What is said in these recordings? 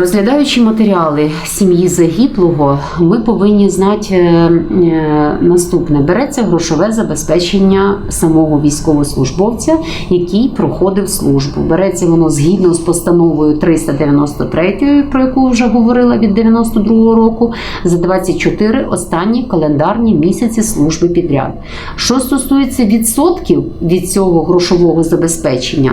Розглядаючи матеріали сім'ї загиблого, ми повинні знати е, е, наступне: береться грошове забезпечення самого військовослужбовця, який проходив службу. Береться воно згідно з постановою 393, про яку вже говорила від 92 року, за 24 останні календарні місяці служби підряд. Що стосується відсотків від цього грошового забезпечення,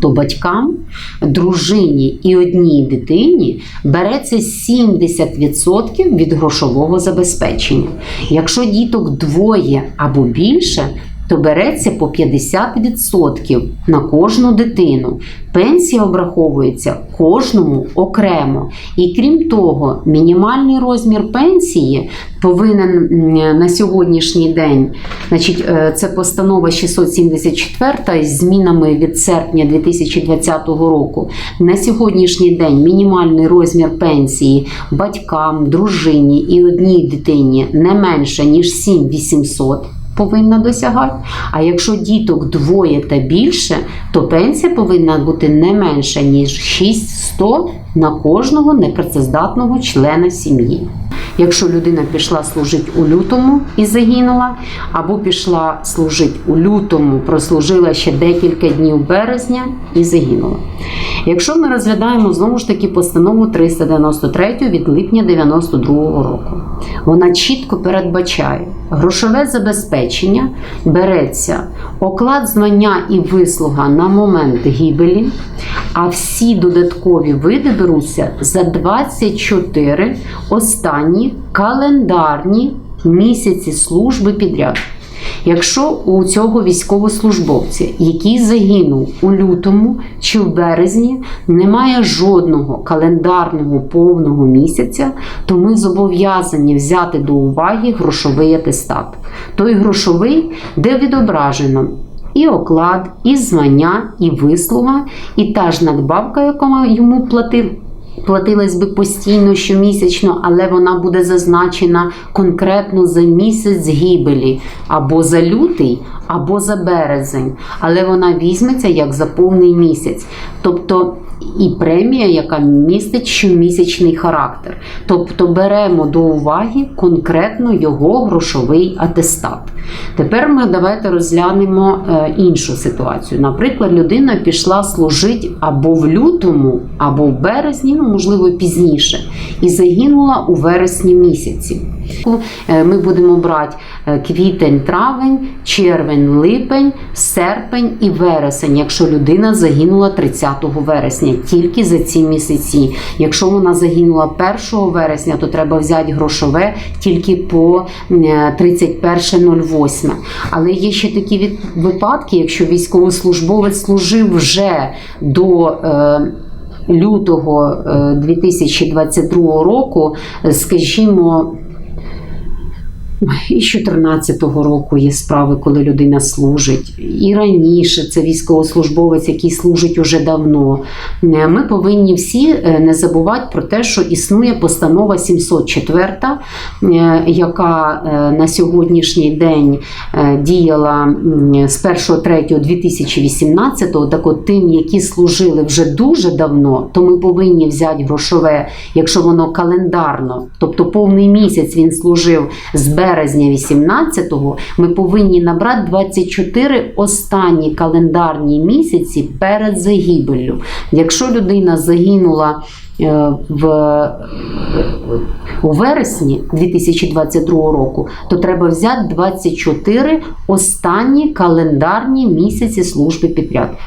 то батькам, дружині і одній дитині береться 70% від грошового забезпечення. Якщо діток двоє або більше, то береться по 50% на кожну дитину. Пенсія обраховується кожному окремо. І крім того, мінімальний розмір пенсії повинен на сьогоднішній день, значить, е, це постанова 674 з змінами від серпня 2020 року. На сьогоднішній день мінімальний розмір пенсії батькам, дружині і одній дитині не менше ніж 7800 повинна досягати. А якщо діток двоє та більше, то пенсія повинна бути не менша, ніж 6100 на кожного непрацездатного члена сім'ї. Якщо людина пішла служити у лютому і загинула, або пішла служити у лютому, прослужила ще декілька днів березня і загинула. Якщо ми розглядаємо знову ж таки постанову 393 від липня 92 року, вона чітко передбачає грошове забезпечення береться оклад звання і вислуга на момент гибелі, а всі додаткові види беруться за 24 останні календарні місяці служби підряд. Якщо у цього військовослужбовця, який загинув у лютому чи в березні, немає жодного календарного повного місяця, то ми зобов'язані взяти до уваги грошовий атестат. Той грошовий, де відображено і оклад, і звання, і вислуга, і та ж надбавка, яку йому платив. Платилась би постійно щомісячно, але вона буде зазначена конкретно за місяць гибелі або за лютий, або за березень. Але вона візьметься як за повний місяць. Тобто і премія, яка містить щомісячний характер. Тобто беремо до уваги конкретно його грошовий атестат. Тепер ми давайте розглянемо е, іншу ситуацію. Наприклад, людина пішла служити або в лютому, або в березні, ну, можливо, пізніше, і загинула у вересні місяці. Е, ми будемо брати е, квітень, травень, червень, липень, серпень і вересень, якщо людина загинула 30 вересня, тільки за ці місяці. Якщо вона загинула 1 вересня, то треба взяти грошове тільки по 31.08 восьме. Але є ще такі випадки, якщо військовослужбовець служив вже до. Е, Лютого е, 2022 року, скажімо, і з 14-го року є справи, коли людина служить. І раніше це військовослужбовець, який служить уже давно. Е, Ми повинні всі е, не забувати про те, що існує постанова 704, е, яка на сьогоднішній день діяла з 1.3.2018, так от тим, які служили вже дуже давно, то ми повинні взяти грошове, якщо воно календарно, тобто повний місяць він служив з березня 18-го, ми повинні набрати 24 останні календарні місяці перед загибеллю. Якщо людина загинула е, в, у вересні 2022 року, то треба взяти 24 останні календарні місяці служби підряд.